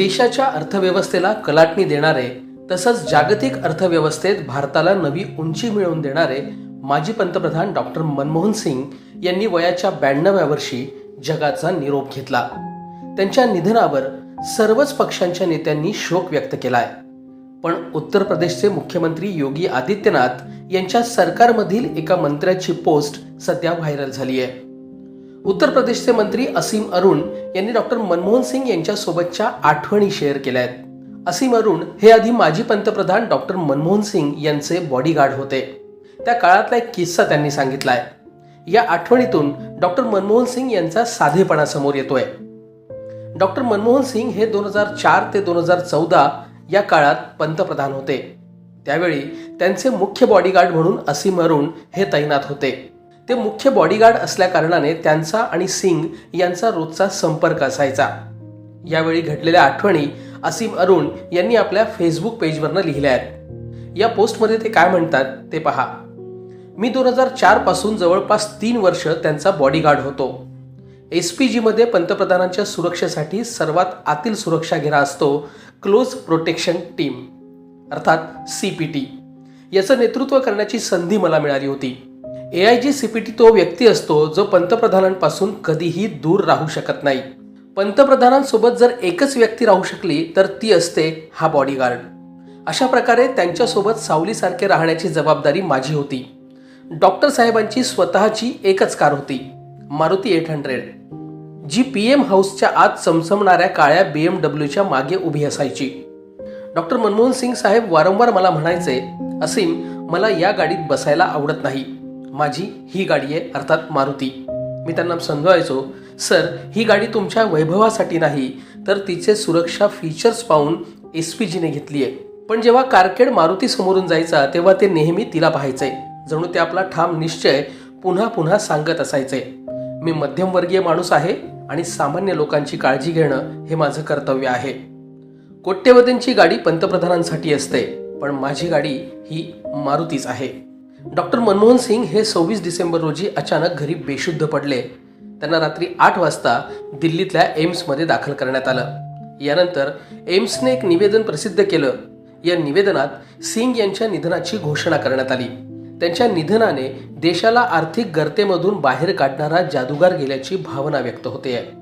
देशाच्या अर्थव्यवस्थेला कलाटणी देणारे तसंच जागतिक अर्थव्यवस्थेत भारताला नवी उंची मिळवून देणारे माजी पंतप्रधान डॉक्टर मनमोहन सिंग यांनी वयाच्या ब्याण्णव्या वर्षी जगाचा निरोप घेतला. त्यांच्या निधनावर सर्वच पक्षांच्या नेत्यांनी शोक व्यक्त केलाय. पण उत्तर प्रदेशचे मुख्यमंत्री योगी आदित्यनाथ यांच्या सरकारमधील एका मंत्र्याची पोस्ट सध्या व्हायरल झाली आहे उत्तर प्रदेशचे मंत्री असीम अरुण यांनी डॉक्टर मनमोहन सिंग यांच्यासोबतच्या आठवणी शेअर केल्या आहेत. असीम अरुण हे आधी माजी पंतप्रधान डॉक्टर मनमोहन सिंग यांचे बॉडीगार्ड होते. त्या काळातला एक किस्सा त्यांनी सांगितला आहे. या आठवणीतून डॉक्टर मनमोहन सिंग यांचा साधेपणा समोर येतोय. डॉक्टर मनमोहन सिंग हे दोन हजार चार ते दोन हजार चौदा या काळात पंतप्रधान होते. त्यावेळी त्यांचे मुख्य बॉडीगार्ड म्हणून असीम अरुण हे तैनात होते. ते मुख्य बॉडीगार्ड असल्या कारणाने त्यांचा आणि सिंग यांचा रोजचा संपर्क असायचा. यावेळी घडलेल्या आठवणी असीम अरुण यांनी आपल्या फेसबुक पेजवरनं लिहिल्या आहेत. या पोस्टमध्ये ते काय म्हणतात ते पहा. मी दोन हजार चारपासून जवळपास तीन वर्ष त्यांचा बॉडीगार्ड होतो. एस पी जीमध्ये पंतप्रधानांच्या सुरक्षेसाठी सर्वात आतील सुरक्षा घेरा असतो क्लोज प्रोटेक्शन टीम अर्थात सी पी टी याचं नेतृत्व करण्याची संधी मला मिळाली होती. A I G C P T तो व्यक्ती असतो जो पंतप्रधानांपासून कधीही दूर राहू शकत नाही. पंतप्रधानांसोबत जर एकच व्यक्ती राहू शकली तर ती असते हा बॉडीगार्ड अशा प्रकारे त्यांच्यासोबत सावलीसारखे राहण्याची जबाबदारी माझी होती. डॉक्टर साहेबांची स्वतःची एकच कार होती Maruti eight hundred G P M हाऊसच्या आत चमचमणाऱ्या काळ्या बी एम डब्ल्यूच्या मागे उभी असायची. डॉक्टर मनमोहन सिंग साहेब वारंवार मला म्हणायचे असीम मला या गाडीत बसायला आवडत नाही. माझी ही गाडी आहे अर्थात मारुती. मी त्यांना समजवायचो सर ही गाडी तुमच्या वैभवासाठी नाही तर तिचे सुरक्षा फीचर्स पाहून एस पी जीने घेतली आहे पण जेव्हा कारकेड मारुती समोरून जायचा तेव्हा ते नेहमी तिला पाहायचे. जणू ते आपला ठाम निश्चय पुन्हा पुन्हा सांगत असायचे. मी मध्यमवर्गीय माणूस आहे आणि सामान्य लोकांची काळजी घेणं हे माझं कर्तव्य आहे. कोट्यवधींची गाडी पंतप्रधानांसाठी असते पण माझी गाडी ही मारुतीच आहे. डॉक्टर मनमोहन सिंग हे सव्वीस डिसेंबर रोजी अचानक घरी बेशुद्ध पडले. त्यांना रात्री आठ वाजता दिल्लीतल्या एम्समध्ये दाखल करण्यात आलं. यानंतर एम्सने एक निवेदन प्रसिद्ध केलं. या निवेदनात सिंग यांच्या निधनाची घोषणा करण्यात आली. त्यांच्या निधनाने देशाला आर्थिक गर्तेमधून बाहेर काढणारा जादूगार गेल्याची भावना व्यक्त होते आहे